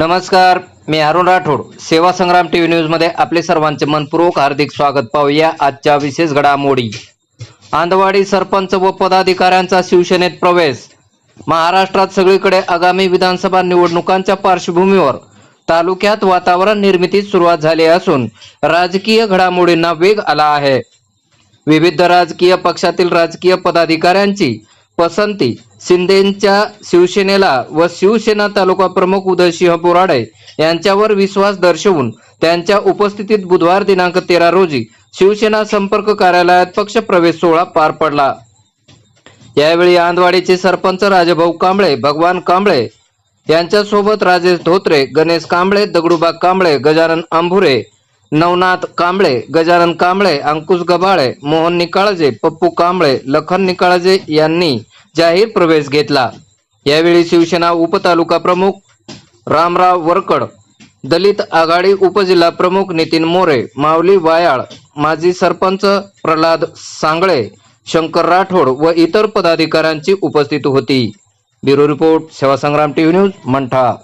नमस्कार मी अरुण राठोड. सेवा संग्राम टीव्ही न्यूजमध्ये आपले सर्वांचे मनपूर्वक हार्दिक स्वागत. पाहूया आजच्या विशेष घडामोडी. आंधवाडी सरपंच व पदाधिकाऱ्यांचा शिवसेनेत प्रवेश. महाराष्ट्रात सगळीकडे आगामी विधानसभा निवडणुकांच्या पार्श्वभूमीवर तालुक्यात वातावरण निर्मितीस सुरुवात झाली असून राजकीय घडामोडींना वेग आला आहे. विविध राजकीय पक्षातील राजकीय पदाधिकाऱ्यांची पसंती शिंदेच्या शिवसेनेला व शिवसेना तालुका प्रमुख उदयसिंह बोराडे यांच्यावर विश्वास दर्शवून त्यांच्या उपस्थितीत बुधवार दिनांक तेरा रोजी शिवसेना संपर्क कार्यालयात पक्षप्रवेश सोहळा पार पडला. यावेळी आंदवाडीचे सरपंच राजभाऊ कांबळे भगवान कांबळे यांच्यासोबत राजेश धोत्रे गणेश कांबळे दगडूबा कांबळे गजानन आंभुरे नवनाथ कांबळे गजानन कांबळे अंकुश गबाळे मोहन निकाळजे पप्पू कांबळे लखन निकाळजे यांनी जाहीर प्रवेश घेतला. यावेळी शिवसेना उपतालुका प्रमुख रामराव वरकड दलित आघाडी उपजिल्हा प्रमुख नितीन मोरे माऊली वायाळ माजी सरपंच प्रल्हाद सांगळे शंकर राठोड व इतर पदाधिकाऱ्यांची उपस्थिती होती. Bureau report Sevasangram TV news Mantha.